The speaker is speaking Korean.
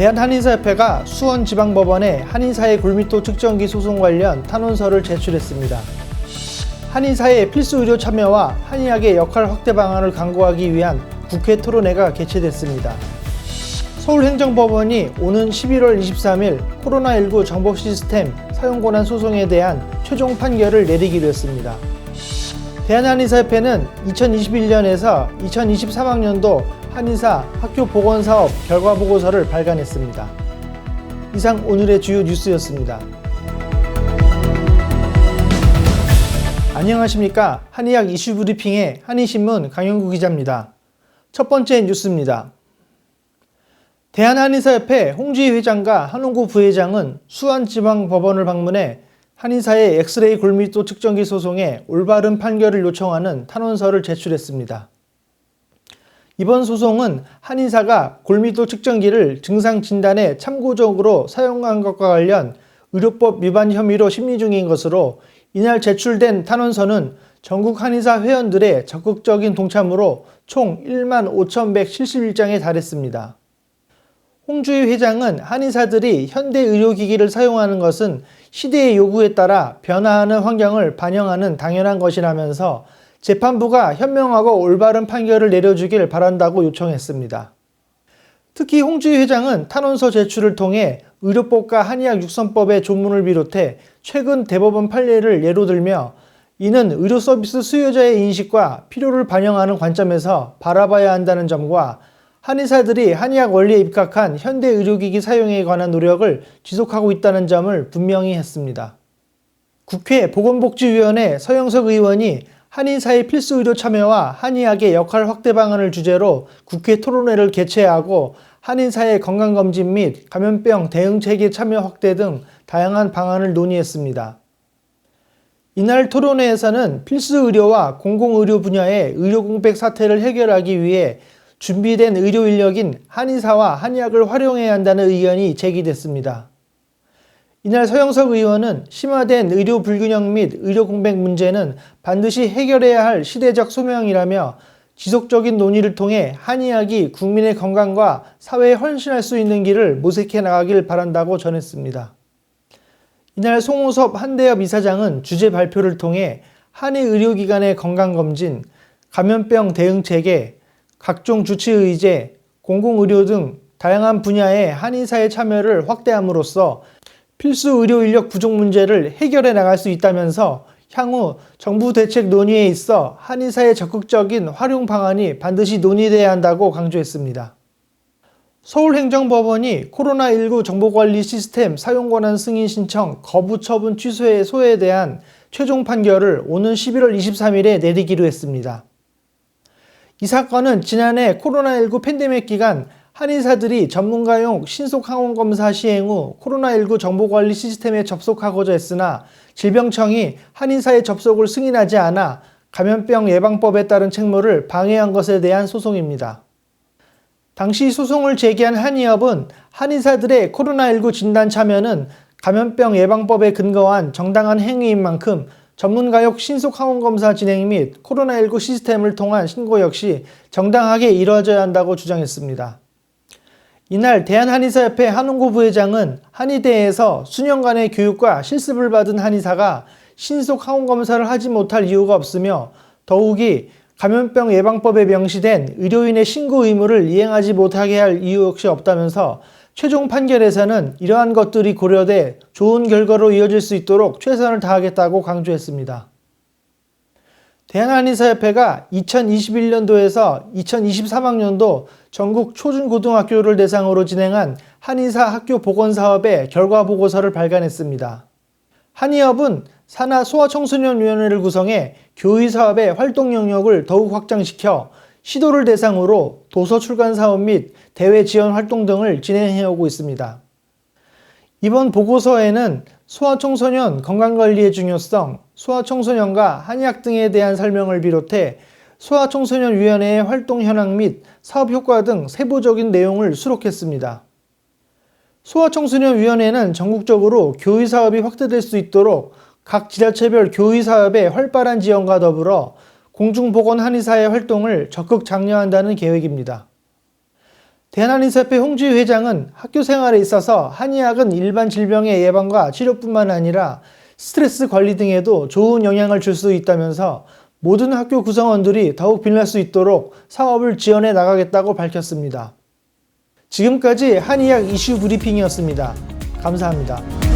대한한인사협회가 수원지방법원에 한인사의 골밀도 측정기 소송 관련 탄원서를 제출했습니다. 한인사의 필수 의료 참여와 한의학의 역할 확대 방안을 강구하기 위한 국회 토론회가 개최됐습니다. 서울행정법원이 오는 11월 23일 코로나19 정보 시스템 사용 권한 소송에 대한 최종 판결을 내리기로 했습니다. 대한한의사협회는 2021년에서 2023학년도 한의사 학교 보건사업 결과 보고서를 발간했습니다. 이상 오늘의 주요 뉴스였습니다. 안녕하십니까. 한의학 이슈 브리핑의 한의신문 강영구 기자입니다. 첫 번째 뉴스입니다. 대한한의사협회 홍주희 회장과 한홍구 부회장은 수원지방법원을 방문해 한의사의 엑스레이 골밀도 측정기 소송에 올바른 판결을 요청하는 탄원서를 제출했습니다. 이번 소송은 한의사가 골밀도 측정기를 증상 진단에 참고적으로 사용한 것과 관련 의료법 위반 혐의로 심리 중인 것으로 이날 제출된 탄원서는 전국 한의사 회원들의 적극적인 동참으로 총 1만 5,171장에 달했습니다. 홍주희 회장은 한의사들이 현대 의료기기를 사용하는 것은 시대의 요구에 따라 변화하는 환경을 반영하는 당연한 것이라면서 재판부가 현명하고 올바른 판결을 내려주길 바란다고 요청했습니다. 특히 홍주희 회장은 탄원서 제출을 통해 의료법과 한의학 육선법의 조문을 비롯해 최근 대법원 판례를 예로 들며 이는 의료 서비스 수요자의 인식과 필요를 반영하는 관점에서 바라봐야 한다는 점과 한의사들이 한의학 원리에 입각한 현대 의료기기 사용에 관한 노력을 지속하고 있다는 점을 분명히 했습니다. 국회 보건복지위원회 서영석 의원이 한의사의 필수 의료 참여와 한의학의 역할 확대 방안을 주제로 국회 토론회를 개최하고 한의사의 건강검진 및 감염병 대응 체계 참여 확대 등 다양한 방안을 논의했습니다. 이날 토론회에서는 필수 의료와 공공의료 분야의 의료 공백 사태를 해결하기 위해 준비된 의료 인력인 한의사와 한의학을 활용해야 한다는 의견이 제기됐습니다. 이날 서영석 의원은 심화된 의료 불균형 및 의료 공백 문제는 반드시 해결해야 할 시대적 소명이라며 지속적인 논의를 통해 한의학이 국민의 건강과 사회에 헌신할 수 있는 길을 모색해 나가길 바란다고 전했습니다. 이날 송호섭 한대협 이사장은 주제 발표를 통해 한의 의료기관의 건강검진, 감염병 대응 체계, 각종 주치 의제, 공공의료 등 다양한 분야의 한의사의 참여를 확대함으로써 필수 의료 인력 부족 문제를 해결해 나갈 수 있다면서 향후 정부 대책 논의에 있어 한의사의 적극적인 활용 방안이 반드시 논의돼야 한다고 강조했습니다. 서울행정법원이 코로나19 정보관리 시스템 사용 권한 승인 신청 거부 처분 취소의 소에 대한 최종 판결을 오는 11월 23일에 내리기로 했습니다. 이 사건은 지난해 코로나19 팬데믹 기간 한의사들이 전문가용 신속 항원 검사 시행 후 코로나19 정보관리 시스템에 접속하고자 했으나 질병청이 한의사의 접속을 승인하지 않아 감염병 예방법에 따른 책무를 방해한 것에 대한 소송입니다. 당시 소송을 제기한 한의협은 한의사들의 코로나19 진단 참여는 감염병 예방법에 근거한 정당한 행위인 만큼 전문가역 신속 항원 검사 진행 및 코로나19 시스템을 통한 신고 역시 정당하게 이루어져야 한다고 주장했습니다. 이날 대한한의사협회 한홍구 부회장은 한의대에서 수년간의 교육과 실습을 받은 한의사가 신속 항원 검사를 하지 못할 이유가 없으며 더욱이 감염병 예방법에 명시된 의료인의 신고 의무를 이행하지 못하게 할 이유 역시 없다면서 최종 판결에서는 이러한 것들이 고려돼 좋은 결과로 이어질 수 있도록 최선을 다하겠다고 강조했습니다. 대한한의사협회가 2021년도에서 2023학년도 전국 초중고등학교를 대상으로 진행한 한의사 학교 보건 사업의 결과 보고서를 발간했습니다. 한의협은 산하 소아청소년위원회를 구성해 교의 사업의 활동 영역을 더욱 확장시켜 시도를 대상으로 도서 출간 사업 및 대외 지원 활동 등을 진행해 오고 있습니다. 이번 보고서에는 소아청소년 건강관리의 중요성, 소아청소년과 한의학 등에 대한 설명을 비롯해 소아청소년위원회의 활동 현황 및 사업 효과 등 세부적인 내용을 수록했습니다. 소아청소년위원회는 전국적으로 교의 사업이 확대될 수 있도록 각 지자체별 교의 사업의 활발한 지원과 더불어 공중보건 한의사의 활동을 적극 장려한다는 계획입니다. 대한한의사협회 홍주희 회장은 학교 생활에 있어서 한의학은 일반 질병의 예방과 치료뿐만 아니라 스트레스 관리 등에도 좋은 영향을 줄 수 있다면서 모든 학교 구성원들이 더욱 빛날 수 있도록 사업을 지원해 나가겠다고 밝혔습니다. 지금까지 한의학 이슈 브리핑이었습니다. 감사합니다.